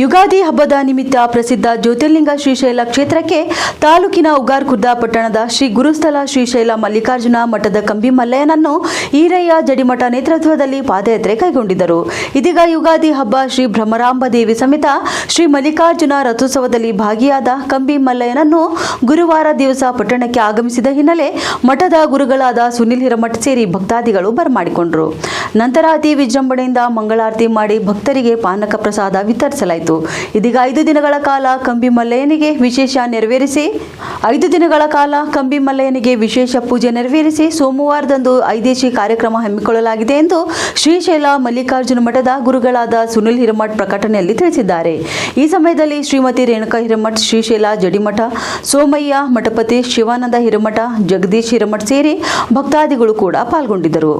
ಯುಗಾದಿ ಹಬ್ಬದ ನಿಮಿತ್ತ ಪ್ರಸಿದ್ಧ ಜ್ಯೋತಿರ್ಲಿಂಗ ಶ್ರೀಶೈಲ ಕ್ಷೇತ್ರಕ್ಕೆ ತಾಲೂಕಿನ ಉಗಾರ್ಖುರ್ದ ಪಟ್ಟಣದ ಶ್ರೀ ಗುರುಸ್ಥಳ ಶ್ರೀಶೈಲ ಮಲ್ಲಿಕಾರ್ಜುನ ಮಠದ ಕಂಬಿ ಮಲ್ಲಯ್ಯನನ್ನು ಈರಯ್ಯ ಜಡಿಮಠ ನೇತೃತ್ವದಲ್ಲಿ ಪಾದಯಾತ್ರೆ ಕೈಗೊಂಡಿದ್ದರು. ಇದೀಗ ಯುಗಾದಿ ಹಬ್ಬ ಶ್ರೀ ಭ್ರಮರಾಂಬ ದೇವಿ ಸಮೇತ ಶ್ರೀ ಮಲ್ಲಿಕಾರ್ಜುನ ರಥೋತ್ಸವದಲ್ಲಿ ಭಾಗಿಯಾದ ಕಂಬಿ ಮಲ್ಲಯ್ಯನನ್ನು ಗುರುವಾರ ದಿವಸ ಪಟ್ಟಣಕ್ಕೆ ಆಗಮಿಸಿದ ಹಿನ್ನೆಲೆ ಮಠದ ಗುರುಗಳಾದ ಸುನಿಲ್ ಹಿರಮಠ ಸೇರಿ ಭಕ್ತಾದಿಗಳು ಬರಮಾಡಿಕೊಂಡರು. ನಂತರ ಅತಿ ವಿಜೃಂಭಣೆಯಿಂದ ಮಂಗಳಾರತಿ ಮಾಡಿ ಭಕ್ತರಿಗೆ ಪಾನಕ ಪ್ರಸಾದ ವಿತರಿಸಲಾಯಿತು. ಇದೀಗ ಐದು ದಿನಗಳ ಕಾಲ ಕಂಬಿ ಮಲ್ಲಯ್ಯನಿಗೆ ವಿಶೇಷ ನೆರವೇರಿಸಿ, ಐದು ದಿನಗಳ ಕಾಲ ಕಂಬಿ ಮಲ್ಲಯ್ಯನಿಗೆ ವಿಶೇಷ ಪೂಜೆ ನೆರವೇರಿಸಿ ಸೋಮವಾರದಂದು ಐದೇಶಿ ಕಾರ್ಯಕ್ರಮ ಹಮ್ಮಿಕೊಳ್ಳಲಾಗಿದೆ ಎಂದು ಶ್ರೀಶೈಲ ಮಲ್ಲಿಕಾರ್ಜುನ ಮಠದ ಗುರುಗಳಾದ ಸುನಿಲ್ ಹಿರಮಠ್ ಪ್ರಕಟಣೆಯಲ್ಲಿ ತಿಳಿಸಿದ್ದಾರೆ. ಈ ಸಮಯದಲ್ಲಿ ಶ್ರೀಮತಿ ರೇಣುಕಾ ಹಿರಮಠ್ ಶ್ರೀಶೈಲ ಜಡಿಮಠ, ಸೋಮಯ್ಯ ಮಠಪತಿ ಶಿವಾನಂದ ಹಿರಮಠ, ಜಗದೀಶ್ ಹಿರಮಠ್ ಸೇರಿ ಭಕ್ತಾದಿಗಳು ಕೂಡ ಪಾಲ್ಗೊಂಡಿದ್ದರು.